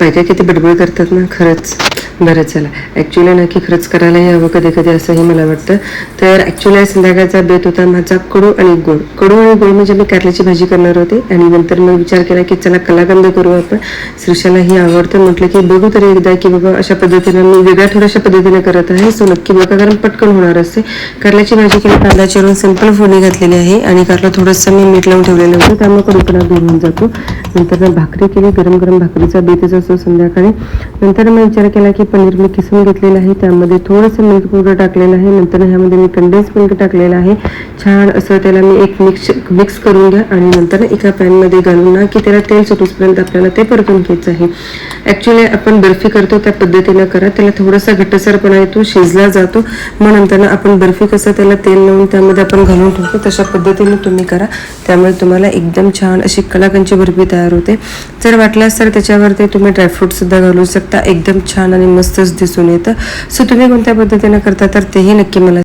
माहिती किती बडबड करतात ना खरंच. बरं चला. ॲक्च्युली ना की खरंच करायलाही हवं कधी कधी असंही मला वाटतं. तर ॲक्च्युली संध्याकाळचा बेत होता माझा कडू आणि गोड कडू आणि गोड म्हणजे मी कारल्याची भाजी करणार होते. आणि नंतर मग विचार केला की चला कलाकंद करू आपण. श्रीषालाही आवडतं. म्हटलं की बघू तरी एकदा की बाबा अशा पद्धतीनं मी वेगळ्या थोड्याशा पद्धतीने करत आहे. सो नक्की बघा कारण पटकन होणार असते. कारल्याची भाजी केली कांदा चिरून सिंपल फोडणी घातलेली आहे. आणि कारला थोडंसं मी मीठ लावून ठेवलेलं होतं. त्यामुळे कडूपणा दूर होऊन जातो. नंतर मग भाकरी केली गरम गरम भाकरीचा बेतच असतो संध्याकाळी. नंतर मी विचार केला की पनीर मी किसून घेतलेलं आहे त्यामध्ये थोडंसं मिल्क पावडर टाकलेलं आहे नंतर ह्यामध्ये मी कंडेन्स मिल्क टाकलेलं आहे. छान असं त्याला मी एक मिक्स मिक्स करून घ्या आणि नंतर एका पॅनमध्ये घालून ना की त्याला तेल सुटूसपर्यंत आपल्याला ते परतून घ्यायचं आहे. ॲक्च्युली आपण बर्फी करतो त्या पद्धतीनं करा. त्याला थोडासा घट्टसरपणा येतो शिजला जातो. मग नंतर आपण बर्फी कसं त्याला तेल लावून त्यामध्ये आपण घालून ठेवतो तशा पद्धतीने तुम्ही करा. त्यामुळे तुम्हाला एकदम छान अशी कलाकंची बर्फी तयार होते. जर वाटल्यास तर त्याच्यावरती तुम्ही ड्रायफ्रूटसुद्धा घालू शकता. एकदम छान आणि मस्तच दिसून येतं. सो तुम्ही कोणत्या पद्धतीनं करता तर तेही नक्की मला